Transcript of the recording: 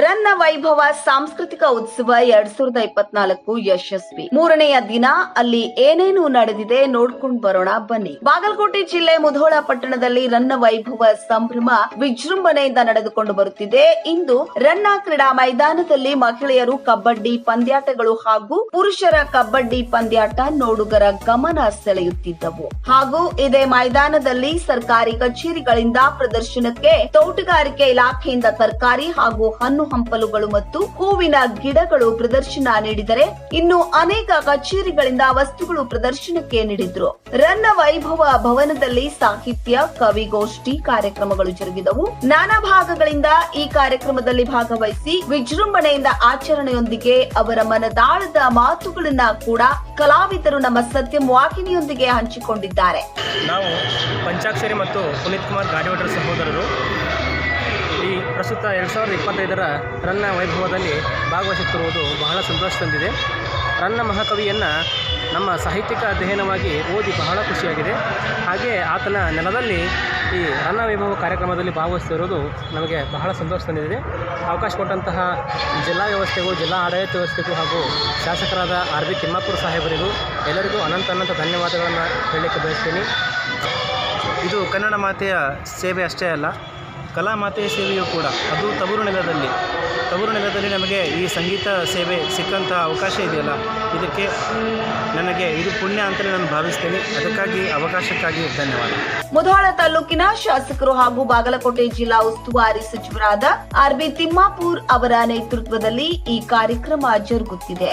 ರನ್ನ ವೈಭವ ಸಾಂಸ್ಕೃತಿಕ ಉತ್ಸವ ಎರಡ್ ಸಾವಿರದ ಇಪ್ಪತ್ನಾಲ್ಕು ಯಶಸ್ವಿ. ಮೂರನೆಯ ದಿನ ಅಲ್ಲಿ ಏನೇನು ನಡೆದಿದೆ ನೋಡ್ಕೊಂಡು ಬರೋಣ ಬನ್ನಿ. ಬಾಗಲಕೋಟೆ ಜಿಲ್ಲೆ ಮುಧೋಳ ಪಟ್ಟಣದಲ್ಲಿ ರನ್ನ ವೈಭವ ಸಂಭ್ರಮ ವಿಜೃಂಭಣೆಯಿಂದ ನಡೆದುಕೊಂಡು ಬರುತ್ತಿದೆ. ಇಂದು ರನ್ನ ಕ್ರೀಡಾ ಮೈದಾನದಲ್ಲಿ ಮಹಿಳೆಯರು ಕಬಡ್ಡಿ ಪಂದ್ಯಾಟಗಳು ಹಾಗೂ ಪುರುಷರ ಕಬಡ್ಡಿ ಪಂದ್ಯಾಟ ನೋಡುಗರ ಗಮನ ಸೆಳೆಯುತ್ತಿದ್ದವು. ಹಾಗೂ ಇದೇ ಮೈದಾನದಲ್ಲಿ ಸರ್ಕಾರಿ ಕಚೇರಿಗಳಿಂದ ಪ್ರದರ್ಶನಕ್ಕೆ ತೋಟಗಾರಿಕೆ ಇಲಾಖೆಯಿಂದ ತರಕಾರಿ ಹಾಗೂ ಹಣ್ಣು ಹಂಪಲುಗಳು ಮತ್ತು ಹೂವಿನ ಗಿಡಗಳು ಪ್ರದರ್ಶನ ನೀಡಿದರೆ ಇನ್ನು ಅನೇಕ ಕಚೇರಿಗಳಿಂದ ವಸ್ತುಗಳು ಪ್ರದರ್ಶನಕ್ಕೆ ನೀಡಿದ್ರು. ರನ್ನ ವೈಭವ ಭವನದಲ್ಲಿ ಸಾಹಿತ್ಯ, ಕವಿಗೋಷ್ಠಿ ಕಾರ್ಯಕ್ರಮಗಳು ಜರುಗಿದವು. ನಾನಾ ಭಾಗಗಳಿಂದ ಈ ಕಾರ್ಯಕ್ರಮದಲ್ಲಿ ಭಾಗವಹಿಸಿ ವಿಜೃಂಭಣೆಯಿಂದ ಆಚರಣೆಯೊಂದಿಗೆ ಅವರ ಮನದಾಳದ ಮಾತುಗಳನ್ನ ಕೂಡ ಕಲಾವಿದರು ನಮ್ಮ ಸತ್ಯಂ ವಾಹಿನಿಯೊಂದಿಗೆ ಹಂಚಿಕೊಂಡಿದ್ದಾರೆ. ನಾವು ಪಂಚಾಕ್ಷರಿ ಮತ್ತು ಪುನೀತ್ ಕುಮಾರ್ ಗಾಡಿವಟರ ಸಹೋದರರು. ಪ್ರಸ್ತುತ ಎರಡು ಸಾವಿರದ ಇಪ್ಪತ್ತೈದರ ರನ್ನ ವೈಭವದಲ್ಲಿ ಭಾಗವಹಿಸುತ್ತಿರುವುದು ಬಹಳ ಸಂತೋಷ ತಂದಿದೆ. ರನ್ನ ಮಹಾಕವಿಯನ್ನು ನಮ್ಮ ಸಾಹಿತ್ಯಿಕ ಅಧ್ಯಯನವಾಗಿ ಓದಿ ಬಹಳ ಖುಷಿಯಾಗಿದೆ. ಹಾಗೆ ಆತನ ನೆಲದಲ್ಲಿ ಈ ರನ್ನ ವೈಭವ ಕಾರ್ಯಕ್ರಮದಲ್ಲಿ ಭಾಗವಹಿಸುತ್ತಿರುವುದು ನಮಗೆ ಬಹಳ ಸಂತೋಷ ತಂದಿದೆ. ಅವಕಾಶ ಕೊಟ್ಟಂತಹ ಜಿಲ್ಲಾ ವ್ಯವಸ್ಥೆಗೂ, ಜಿಲ್ಲಾ ಆಡಳಿತ ವ್ಯವಸ್ಥೆಗೂ ಹಾಗೂ ಶಾಸಕರಾದ ಆರ್ ಬಿ ತಿಮ್ಮಾಪುರ ಸಾಹೇಬರಿಗೂ ಎಲ್ಲರಿಗೂ ಅನಂತ ಅನಂತ ಧನ್ಯವಾದಗಳನ್ನು ಹೇಳಲಿಕ್ಕೆ ಬಯಸ್ತೀನಿ. ಇದು ಕನ್ನಡ ಮಾತೆಯ ಸೇವೆ ಅಷ್ಟೇ ಅಲ್ಲ ಕಲಾ ಮಾತೆಯ ಸೇವೆಯೂ ಕೂಡ. ಅದು ತವರು ನೆಲದಲ್ಲಿ. ತವರು ನೆಲದಲ್ಲಿ ನಮಗೆ ಈ ಸಂಗೀತ ಸೇವೆ ಸಿಕ್ಕಂತಹ ಅವಕಾಶ ಇದೆಯಲ್ಲ? ಇದಕ್ಕೆ ನನಗೆ ಇದು ಪುಣ್ಯ ಅಂತಲೇ ನಾನು ಭಾವಿಸ್ತೇನೆ. ಅದಕ್ಕಾಗಿ, ಅವಕಾಶಕ್ಕಾಗಿ ಧನ್ಯವಾದ. ಮುಧೋಳ ತಾಲೂಕಿನ ಶಾಸಕರು ಹಾಗೂ ಬಾಗಲಕೋಟೆ ಜಿಲ್ಲಾ ಉಸ್ತುವಾರಿ ಸಚಿವರಾದ ಆರ್ ಬಿ ತಿಮ್ಮಾಪುರ್ ಅವರ ನೇತೃತ್ವದಲ್ಲಿ ಈ ಕಾರ್ಯಕ್ರಮ ಜರುಗುತ್ತಿದೆ.